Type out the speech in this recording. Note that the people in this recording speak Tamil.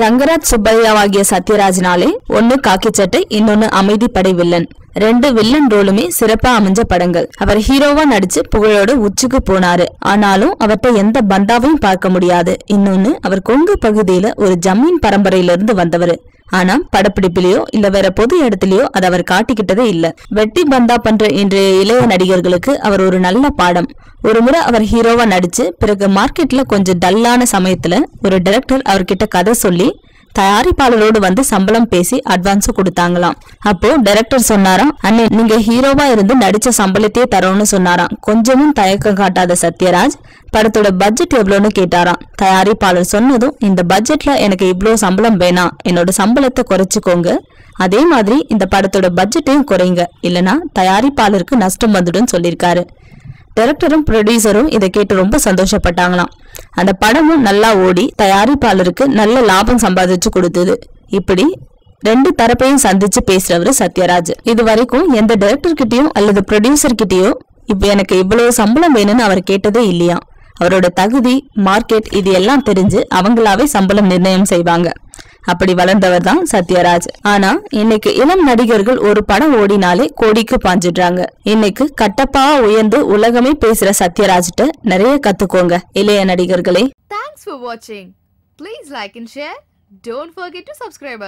ரங்கராஜ் சுப்பையாவாகிய சத்யராஜ்னாலே ஒன்னு காக்கி சட்டை இன்னொன்னு அமைதிப்படை வில்லன். ரெண்டு வில்லன் ரோலுமே சிறப்பா அமைஞ்ச படங்கள். அவர் ஹீரோவா நடிச்சு புகழோட உச்சிக்கு போனாரு. ஆனாலும் அவர்ட்ட எந்த பந்தாவையும் பார்க்க முடியாது. இன்னொன்னு அவர் கொங்கு பகுதியில ஒரு ஜமீன் பரம்பரையில இருந்து வந்தவர். ஆனா படப்பிடிப்பிலேயோ இல்ல வேற பொது இடத்துலயோ அதை அவர் காட்டிக்கிட்டதே இல்ல. வெட்டி பந்தா பண்ற இன்றைய இளைய நடிகர்களுக்கு அவர் ஒரு நல்ல பாடம். ஒரு முறை அவர் ஹீரோவா நடிச்சு பிறகு மார்க்கெட்ல கொஞ்சம் டல்லான சமயத்துல ஒரு டைரக்டர் அவர்கிட்ட கதை சொல்லி தயாரிப்பாளரோடு வந்து சம்பளம் பேசி அட்வான்ஸ் கொடுத்தாங்களாம். அப்போ டைரக்டர் சொன்னாராம் அண்ணே நீங்க ஹீரோவா இருந்து நடிச்ச சம்பளத்தையே தரோம்னு சொன்னாராம். கொஞ்சமும் தயக்கம் காட்டாத சத்யராஜ் படத்தோட பட்ஜெட் எவ்வளோன்னு கேட்டாராம். தயாரிப்பாளர் சொன்னதும் இந்த பட்ஜெட்ல எனக்கு இவ்வளோ சம்பளம் வேணாம். என்னோட சம்பளத்தை குறைச்சுக்கோங்க. அதே மாதிரி இந்த படத்தோட பட்ஜெட்டையும் குறைங்க. இல்லனா தயாரிப்பாளருக்கு நஷ்டம் வந்துடும் சொல்லியிருக்காரு டைரக்டரும் ப்ரொடியூசரும் இதை கேட்டு ரொம்ப சந்தோஷப்பட்டாங்களாம். அந்த படமும் நல்லா ஓடி தயாரிப்பாளருக்கு நல்ல லாபம் சம்பாதிச்சு கொடுத்தது. இப்படி ரெண்டு தரப்பையும் சந்திச்சு பேசுறவரு சத்யராஜ். இது வரைக்கும் எந்த டைரக்டர் கிட்டயும் அல்லது ப்ரொடியூசர் கிட்டயோ இப்ப எனக்கு இவ்வளவு சம்பளம் வேணும்னு அவர் கேட்டதே இல்லையா அவரோட தகுதி மார்க்கெட் இது எல்லாம் தெரிஞ்சு அவங்களாவே சம்பளம் நிர்ணயம் செய்வாங்க. அப்படி வளர்ந்தவர் தான் சத்யராஜ் ஆனா இன்னைக்கு இளம் நடிகர்கள் ஒரு படம் ஓடினாலே கோடிக்கு பாஞ்சிடுறாங்க இன்னைக்கு கட்டப்பா உயர்ந்து உலகமே பேசுற சத்யராஜ்கிட்ட நிறைய கத்துக்கோங்க இளைய நடிகர்களே thanks for watching. Please like and share don't forget to subscribe.